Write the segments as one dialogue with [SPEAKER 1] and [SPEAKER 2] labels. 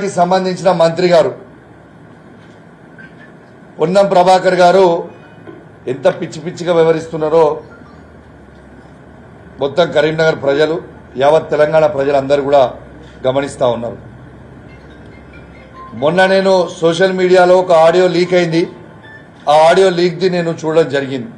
[SPEAKER 1] కి సంబంధించిన మంత్రి గారు. పొన్నం ప్రభాకర్ గారు ఎంత పిచ్చి పిచ్చిగా వ్యవహరిస్తున్నారో మొత్తం కరీంనగర్ ప్రజలు యావత్ తెలంగాణ ప్రజలందరూ కూడా గమనిస్తూ ఉన్నారు. మొన్న నేను సోషల్ మీడియాలో ఒక ఆడియో లీక్ అయింది. ఆ ఆడియో లీక్ది నేను చూడడం జరిగింది.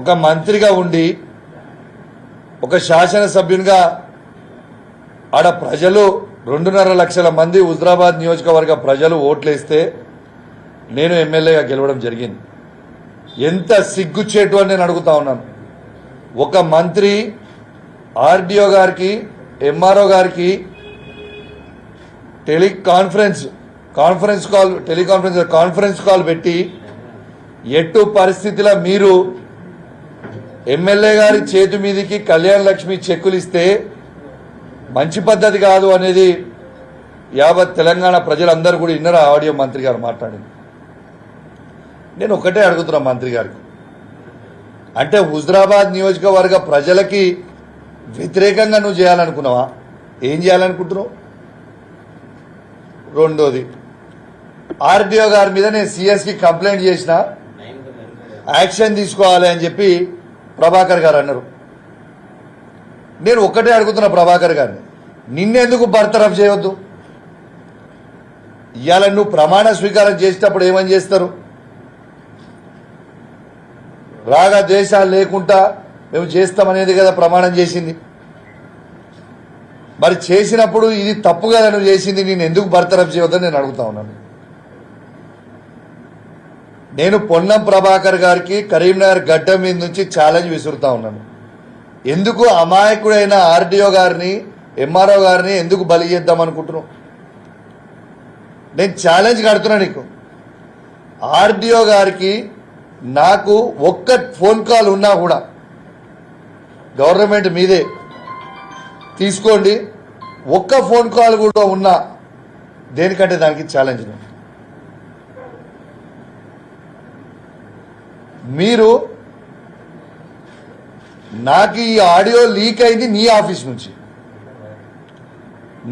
[SPEAKER 1] ఒక మంత్రిగా ఉండి ఒక శాసనసభ్యునిగా ఆడ ప్రజలు రెండున్నర లక్షల మంది హుజరాబాద్ నియోజకవర్గ ప్రజలు ఓట్లేస్తే నేను ఎమ్మెల్యేగా గెలవడం జరిగింది. ఎంత సిగ్గుచేటు అని నేను అడుగుతా ఉన్నాను. ఒక మంత్రి ఆర్డీఓ గారికి ఎంఆర్ఓ గారికి teleconference conference call teleconference conference call పెట్టి ఎట్టు పరిస్థితిలో మీరు ఎమ్మెల్యే గారి చేతి మీదకి కళ్యాణ లక్ష్మి చెక్కులు ఇస్తే మంచి పద్ధతి కాదు అనేది యావత్ తెలంగాణ ప్రజలందరూ కూడా ఇన్నర ఆడియో మంత్రి గారు మాట్లాడింది. నేను ఒకటే అడుగుతున్నా మంత్రి గారికి. అంటే హుజరాబాద్ నియోజకవర్గ ప్రజలకి వ్యతిరేకంగా నువ్వు చేయాలనుకున్నావా? ఏం చేయాలనుకుంటున్నావు? రెండోది ఆర్డీఓ గారి మీద నేను సిఎస్కి కంప్లైంట్ చేసిన యాక్షన్ తీసుకోవాలి అని చెప్పి ప్రభాకర్ గారు అన్నారు. నేను ఒక్కటే అడుగుతున్నా ప్రభాకర్ గారిని. నిన్నెందుకు బర్తరఫ్ చేయవద్దు ఇవాళ నువ్వు ప్రమాణ స్వీకారం చేసేటప్పుడు ఏమని చేస్తారు? రాగ దేశాలు లేకుండా మేము చేస్తామనేది కదా ప్రమాణం చేసింది. మరి చేసినప్పుడు ఇది తప్పు కదా నువ్వు చేసింది నేను ఎందుకు బర్తరఫ్ చేయవద్దని నేను అడుగుతా ఉన్నాను. నేను పొన్నం ప్రభాకర్ గారికి కరీంనగర్ గడ్డ మీద నుంచి ఛాలెంజ్ విసురుతా ఉన్నాను. ఎందుకు అమాయకుడైన ఆర్డీఓ గారిని ఎంఆర్ఓ గారిని ఎందుకు బలి చేద్దాం అనుకుంటున్నావు? నేను ఛాలెంజ్ కడుతున్నా నీకు. ఆర్డీఓ గారికి నాకు ఒక్క ఫోన్ కాల్ ఉన్నా కూడా గవర్నమెంట్ మీదే తీసుకోండి. ఒక్క ఫోన్ కాల్ కూడా ఉన్నా దేనికంటే దానికి ఛాలెంజ్ మీరు నాకు ఈ ఆడియో లీక్ అయింది నీ ఆఫీస్ నుంచి.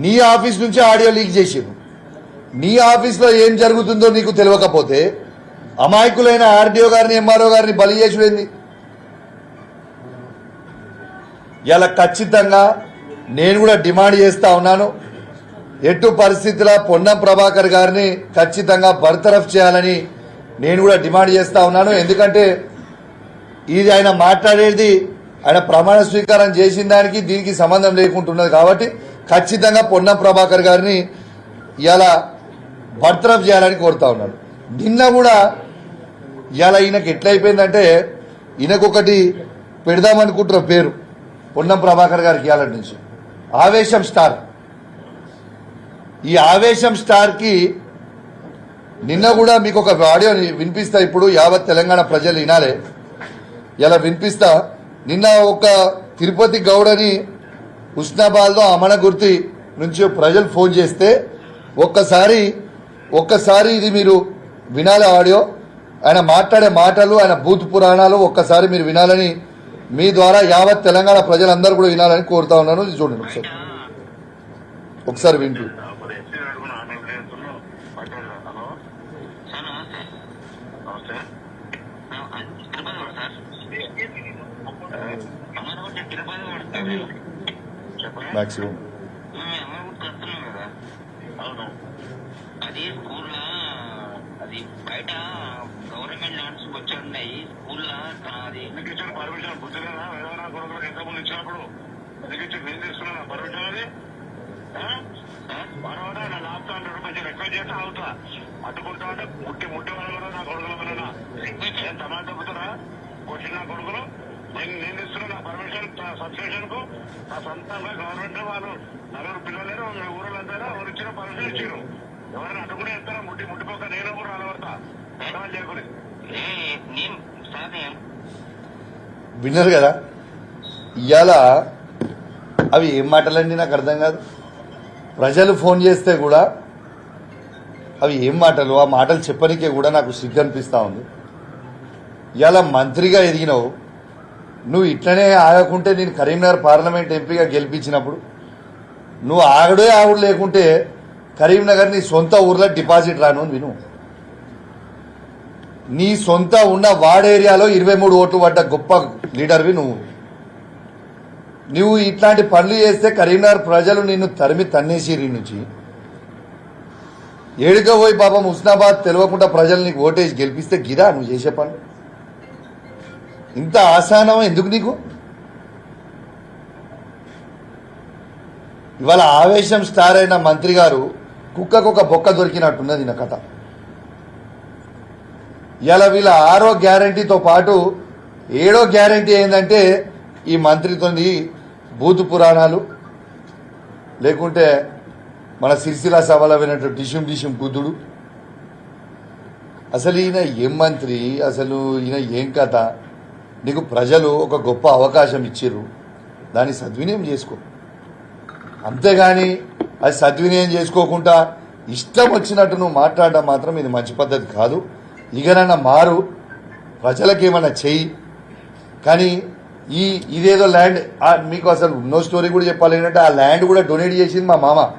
[SPEAKER 1] నీ ఆఫీస్ నుంచి ఆడియో లీక్ చేసిరు నీ ఆఫీస్లో ఏం జరుగుతుందో నీకు తెలియకపోతే అమాయకులైన ఆర్డీఓ గారిని ఎంఆర్ఓ గారిని బలి చేసుడేంది ఇలా ఖచ్చితంగా నేను కూడా డిమాండ్ చేస్తా ఉన్నాను. ఎటు పరిస్థితుల పొన్నం ప్రభాకర్ గారిని ఖచ్చితంగా బర్తరఫ్ చేయాలని నేను కూడా డిమాండ్ చేస్తా ఉన్నాను. ఎందుకంటే ఇది ఆయన మాట్లాడేది ఆయన ప్రమాణ స్వీకారం చేసిన దానికి దీనికి సంబంధం లేకుంటున్నది కాబట్టి ఖచ్చితంగా పొన్నం ప్రభాకర్ గారిని ఇలా బర్తరఫ్ చేయాలని కోరుతా ఉన్నాడు. నిన్న కూడా ఇలా ఈయనకి ఎట్లయిపోయిందంటే ఈయనకొకటి పెడదామనుకుంటున్న పేరు పొన్నం ప్రభాకర్ గారికి ఇవాళ నుంచి. ఆవేశం స్టార్. ఈ ఆవేశం స్టార్కి నిన్న కూడా మీకు ఒక ఆడియో వినిపిస్తా ఇప్పుడు యావత్ తెలంగాణ ప్రజలు వినాలే. ఇలా వినిపిస్తా నిన్న ఒక తిరుపతి గౌడని హుస్నాబాద్లో అమనగుర్తి నుంచి ప్రజలు ఫోన్ చేస్తే ఒక్కసారి ఒక్కసారి ఇది మీరు వినాలి ఆడియో ఆయన మాట్లాడే మాటలు ఆయన బూత్ పురాణాలు ఒక్కసారి మీరు వినాలని మీ ద్వారా యావత్ తెలంగాణ ప్రజలందరూ కూడా వినాలని కోరుతా ఉన్నాను ఇది చూడండి ఒకసారి ఒకసారి వింటూ
[SPEAKER 2] తిరుపతి
[SPEAKER 3] అవును.
[SPEAKER 2] అది స్కూల్లో అది బయట గవర్నమెంట్ ల్యాండ్స్ వచ్చి ఉన్నాయి స్కూల్లో అది
[SPEAKER 3] ఎందుకు ఇచ్చారు పర్మిషన్? బుద్ధి లేదా వేదవనా కొడుకులకు ఎంతమంది ఇచ్చినప్పుడు? ఎందుకు ఇచ్చి నేను తీసుకున్నా పర్మిషన్ అది? నా లాప్తా రిక్వెస్ట్ చేస్తా అవుతా అంటే ముట్టి ముట్టి వాళ్ళు కూడా నా కొడుకుల వలన. తప్పుతారా వచ్చిన నా కొడుకులు? నేను నేను ఇస్తున్నా నా పర్మిషన్ సబ్స్టేషన్కు నా సొంతంగా గవర్నమెంట్ వాళ్ళు నలుగురు పిల్లలేరు ఊరులందరూ ఎవరు ఇచ్చిన పర్మిషన్ ఇచ్చారు ఎవరైనా అడ్డుకునే ఇస్తారా ముట్టి ముట్టిపోక నేను కూడా అలవడతా ఎడవని చేయకూడదు
[SPEAKER 1] విన్నారు కదా? ఇవాళ అవి ఏం మాటలండి నాకు అర్థం కాదు. ప్రజలు ఫోన్ చేస్తే కూడా అవి ఏం మాటలు? ఆ మాటలు చెప్పనికే కూడా నాకు సిగ్గు అనిపిస్తూ ఉంది. ఇవాళ మంత్రిగా ఎదిగినావు. నువ్వు ఇట్లనే ఆగకుంటే నేను కరీంనగర్ పార్లమెంట్ ఎంపీగా గెలిపించినప్పుడు నువ్వు ఆగడే ఆగుడు లేకుంటే కరీంనగర్ నీ సొంత ఊర్లో డిపాజిట్ రాను అని విను. నీ సొంత ఉన్న వార్డ్ ఏరియాలో ఇరవై మూడు ఓట్లు పడ్డ గొప్ప లీడర్వి నువ్వు. నువ్వు ఇట్లాంటి పనులు చేస్తే కరీంనగర్ ప్రజలు నిన్ను తరిమి తన్నేసిరి నుంచి. ఏడుగా పోయి పాపం హుస్నాబాద్ తెలియకుండా ప్రజలు నీకు ఓటేసి గెలిపిస్తే గిదా నువ్వు చేసే పని ఇంత ఆసానం ఎందుకు నీకు? ఇవాళ ఆవేశం స్టార్ అయిన మంత్రి గారు కుక్కకు ఒక బొక్క దొరికినట్టున్నది నా కథ. ఇలా వీళ్ళ ఆరో గ్యారంటీతో పాటు ఏడో గ్యారంటీ ఏంటంటే ఈ మంత్రితోని భూతు పురాణాలు లేకుంటే మన సిరిసిల సభలో వినట్టు డిషుం డిషుం బుద్ధుడు. అసలు ఈయన ఏం మంత్రి? అసలు ఈయన ఏం కథ? నీకు ప్రజలు ఒక గొప్ప అవకాశం ఇచ్చిర్రు. దాన్ని సద్వినియోగం చేసుకో. అంతేగాని అది సద్వినియోగం చేసుకోకుండా ఇష్టం వచ్చినట్టు నువ్వు మాట్లాడడం మాత్రం ఇది మంచి పద్ధతి కాదు. ఇకనన్నా మారు. ప్రజలకు ఏమైనా చెయ్యి. కానీ ఈ ఇదేదో ల్యాండ్ మీకు అసలు నో స్టోరీ కూడా చెప్పాలి ఏంటంటే ఆ ల్యాండ్ కూడా డొనేట్ చేసింది మా మామ.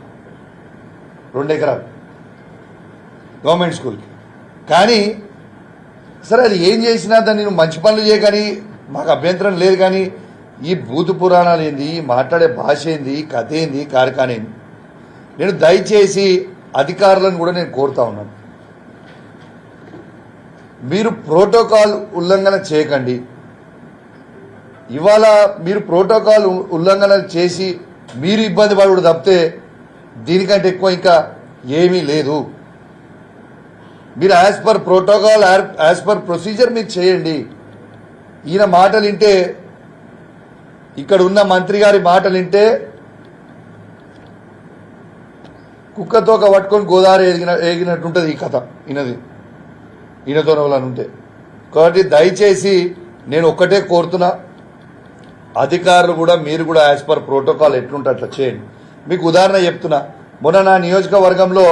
[SPEAKER 1] రెండు ఎకరాలు. గవర్నమెంట్ స్కూల్కి. కానీ సరే అది ఏం చేసినా దాన్ని నువ్వు మంచి పనులు చేయగాని మాకు అభ్యంతరం లేదు కానీ ఈ భూత పురాణాలు ఏంది మాట్లాడే భాష ఏంది కథ ఏంది కార్ఖాన నేను దయచేసి అధికారులను కూడా నేను కోరుతా ఉన్నాను. మీరు ప్రోటోకాల్ ఉల్లంఘన చేయకండి. ఇవాళ మీరు ప్రోటోకాల్ ఉల్లంఘన చేసి మీరు ఇబ్బంది పడకూడదు తప్పితే దీనికంటే ఎక్కువ ఇంకా ఏమీ లేదు. మీరు as per protocol as per procedure మీరు చేయండి. ఈయన మాటలు వింటే ఇక్కడ ఉన్న మంత్రి గారి మాటలు వింటే కుక్కతో ఒక పట్టుకొని గోదావరి ఎదిగిన ఎగినట్టుంటుంది ఈ కథ ఈయనది. ఈయనతో ఉంటే. కాబట్టి దయచేసి నేను ఒక్కటే కోరుతున్నా అధికారులు కూడా మీరు కూడా యాజ్ పర్ ప్రోటోకాల్ ఎట్లుంటే అట్లా చేయండి. మీకు ఉదాహరణ చెప్తున్నా మొన్న నా నియోజకవర్గంలో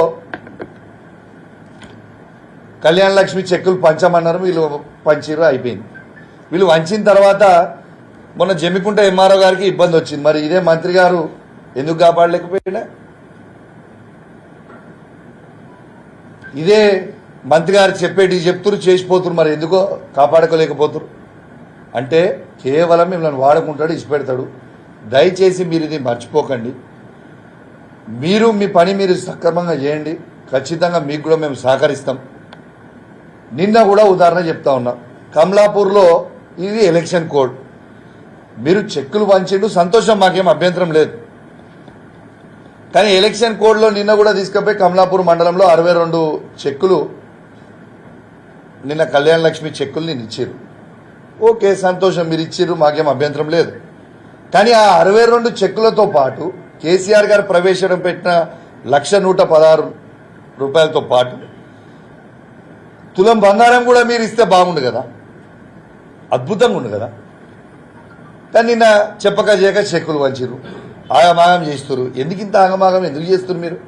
[SPEAKER 1] కళ్యాణ లక్ష్మి చెక్కులు పంచమన్నారు వీళ్ళు పంచిరు అయిపోయింది. వీళ్ళు వంచిన తర్వాత మొన్న జమ్మికుంట ఎంఆర్ఓ గారికి ఇబ్బంది వచ్చింది. మరి ఇదే మంత్రి గారు ఎందుకు కాపాడలేకపోయినా? ఇదే మంత్రి గారు చెప్పేటి చెప్తురు చేసిపోతురు మరి ఎందుకో కాపాడుకోలేకపోతురు అంటే కేవలం మిమ్మల్ని వాడుకుంటాడు ఇచ్చిపెడతాడు. దయచేసి మీరు ఇది మర్చిపోకండి. మీరు మీ పని మీరు సక్రమంగా చేయండి. ఖచ్చితంగా మీకు కూడా మేము సహకరిస్తాం. నిన్న కూడా ఉదాహరణ చెప్తా ఉన్నా. కమలాపూర్లో ఇది ఎలక్షన్ కోడ్. మీరు చెక్కులు పంచిండు సంతోషం మాకేం అభ్యంతరం లేదు. కానీ ఎలక్షన్ కోడ్లో నిన్న కూడా తీసుకుపోయి కమలాపూర్ మండలంలో అరవై రెండు చెక్కులు నిన్న కళ్యాణ లక్ష్మి చెక్కులు నేను ఇచ్చారు ఓకే సంతోషం మీరు ఇచ్చారు మాకేం అభ్యంతరం లేదు. కానీ ఆ అరవై రెండు చెక్కులతో పాటు కేసీఆర్ గారు ప్రవేశం పెట్టిన లక్ష నూట పదహారు రూపాయలతో పాటు తులం బంగారం కూడా మీరు ఇస్తే బాగుండు కదా? అద్భుతంగా ఉండు కదా? కానీ నిన్న చెప్పక చేయక చెక్కులు వంచిరు ఆగమాగం చేస్తురు ఎందుకు ఇంత ఆగమాగం? ఎందుకు చేస్తున్నారు మీరు?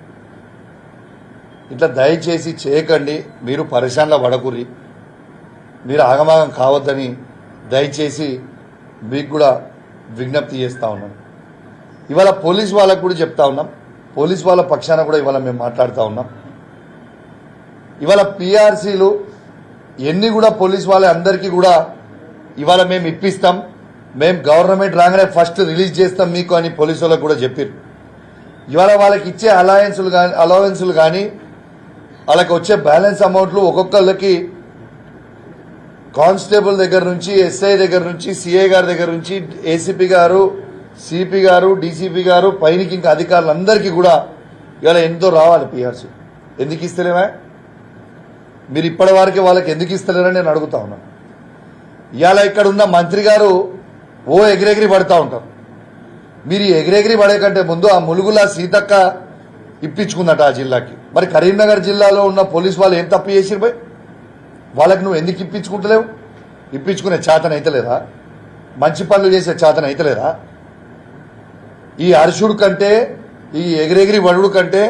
[SPEAKER 1] ఇట్లా దయచేసి చేయకండి. మీరు పరిశాన్లో పడకుర్రి. మీరు ఆగమాగం కావద్దని దయచేసి మీకు కూడా విజ్ఞప్తి చేస్తా ఉన్నాను ఇవాళ పోలీస్ వాళ్ళకు కూడా చెప్తా ఉన్నాం. పోలీస్ వాళ్ళ పక్షాన కూడా ఇవాళ మేము మాట్లాడుతూ ఉన్నాం. ఇవాళ పిఆర్సీలు ఎన్ని కూడా పోలీస్ వాళ్ళ అందరికీ కూడా ఇవాళ మేము ఇప్పిస్తాం. మేము గవర్నమెంట్ రాగానే ఫస్ట్ రిలీజ్ చేస్తాం మీకు అని పోలీసు వాళ్ళకు కూడా చెప్పారు ఇవాళ వాళ్ళకి ఇచ్చే అలయన్సులు కానీ అలవెన్సులు కానీ వాళ్ళకి వచ్చే బ్యాలెన్స్ అమౌంట్లు ఒక్కొక్కళ్ళకి కానిస్టేబుల్ దగ్గర నుంచి ఎస్ఐ దగ్గర నుంచి సిఐ గారి దగ్గర నుంచి ఏసీపీ గారు సిపి గారు డీసీపీ గారు పైనకి ఇంకా అధికారులందరికీ కూడా ఇవాళ ఎంతో రావాలి పిఆర్సీ. ఎందుకు ఇస్తలేమే? మీరు ఇప్పటి వరకు వాళ్ళకి ఎందుకు ఇస్తలేరని నేను అడుగుతా ఉన్నాను ఇవాళ ఇక్కడ ఉన్న మంత్రి గారు ఓ ఎగిరెగిరి పడతా ఉంటారు. మీరు ఈ ఎగిరెగిరి పడే కంటే ముందు ఆ ములుగుల సీతక్క ఇప్పించుకుందట ఆ జిల్లాకి. మరి కరీంనగర్ జిల్లాలో ఉన్న పోలీస్ వాళ్ళు ఏం తప్పు చేసిరు పోయి వాళ్ళకి నువ్వు ఎందుకు ఇప్పించుకుంటలేవు? ఇప్పించుకునే చేతన అయితలేదా మంచి పనులు చేసే చేతన అయితలేదా ఈ అరుషుడు కంటే ఈ ఎగిరెగిరి వడుడు కంటే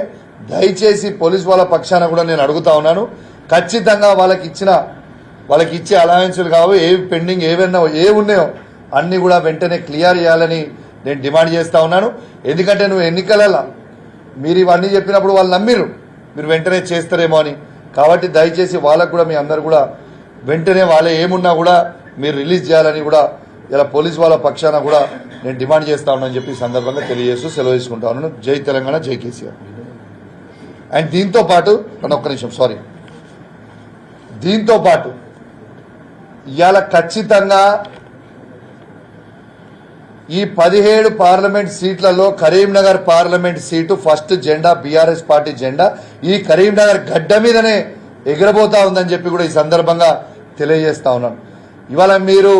[SPEAKER 1] దయచేసి పోలీస్ వాళ్ళ పక్షాన కూడా నేను అడుగుతా ఉన్నాను. ఖచ్చితంగా వాళ్ళకి ఇచ్చిన వాళ్ళకి ఇచ్చే అలవెన్సులు కావు ఏవి పెండింగ్ ఏవైనా ఏ ఉన్నాయో అన్ని కూడా వెంటనే క్లియర్ చేయాలని నేను డిమాండ్ చేస్తా ఉన్నాను. ఎందుకంటే నువ్వు ఎన్నికలలో మీరు ఇవన్నీ చెప్పినప్పుడు వాళ్ళు నమ్మిరు మీరు వెంటనే చేస్తారేమో అని. కాబట్టి దయచేసి వాళ్ళకు కూడా మీ అందరు కూడా వెంటనే వాళ్ళే ఏమున్నా కూడా మీరు రిలీజ్ చేయాలని కూడా ఇలా పోలీస్ వాళ్ళ పక్షాన కూడా నేను డిమాండ్ చేస్తా ఉన్నాను చెప్పి సందర్భంగా తెలియజేస్తూ సెలవు తీసుకుంటా ఉన్నాను. జై తెలంగాణ జై కేసీఆర్. అండ్ దీంతో పాటు నన్ను ఒక్క నిమిషం సారీ దీంతో పాటు ఇవాళ ఖచ్చితంగా ఈ పదిహేడు పార్లమెంట్ సీట్లలో కరీంనగర్ పార్లమెంట్ సీటు ఫస్ట్ జెండా బీఆర్ఎస్ పార్టీ జెండా. ఈ కరీంనగర్ గడ్డ మీదనే ఎగరబోతా ఉందని చెప్పి కూడా ఈ సందర్భంగా తెలియజేస్తా ఉన్నాను. ఇవాళ మీరు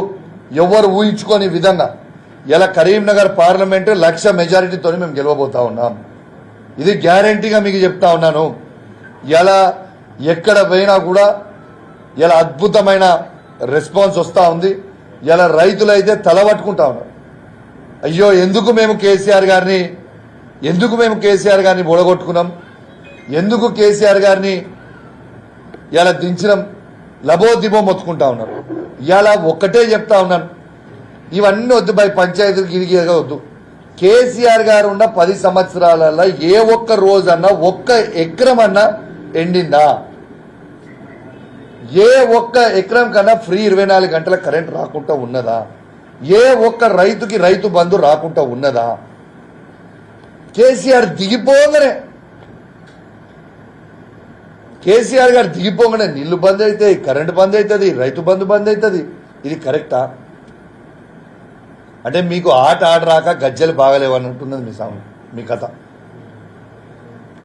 [SPEAKER 1] ఎవరు ఊహించుకోని విధంగా ఇలా కరీంనగర్ పార్లమెంటు లక్ష మెజారిటీతో మేము గెలవబోతా ఉన్నాం. ఇది గ్యారంటీగా మీకు చెప్తా ఉన్నాను. ఇలా ఎక్కడ పోయినా కూడా ఇలా అద్భుతమైన రెస్పాన్స్ వస్తూ ఉంది. ఇలా రైతులైతే తలబట్టుకుంటా ఉన్నారు. అయ్యో ఎందుకు మేము కేసీఆర్ గారిని ఎందుకు మేము కేసీఆర్ గారిని బొడగొట్టుకున్నాం? ఎందుకు కేసీఆర్ గారిని ఇలా దించడం లబో మొత్తుకుంటా ఉన్నారు. ఇలా ఒక్కటే చెప్తా ఉన్నాను. ఇవన్నీ వద్దు బై పంచాయతీ గిరిగిరిగా వద్దు. కేసీఆర్ గారు ఉన్న పది సంవత్సరాలలో ఏ ఒక్క రోజన్నా ఒక్క ఎకరం అన్నా ఎండిందా? ఏ ఒక్క ఎకరం కన్నా ఫ్రీ ఇరవై నాలుగు గంటల కరెంట్ రాకుండా ఉన్నదా? ఏ ఒక్క రైతుకి రైతు బంధు రాకుండా ఉన్నదా? కేసీఆర్ దిగిపోగానే కేసీఆర్ గారు దిగిపోగానే నీళ్ళు బంద్ అవుతాయి కరెంటు బంద్ అవుతుంది రైతు బంధు బంద్ అవుతుంది ఇది కరెక్టా? అంటే మీకు ఆట ఆట రాక గజ్జలు బాగలేవు అని ఉంటున్నది మీ సాము మీ కథ.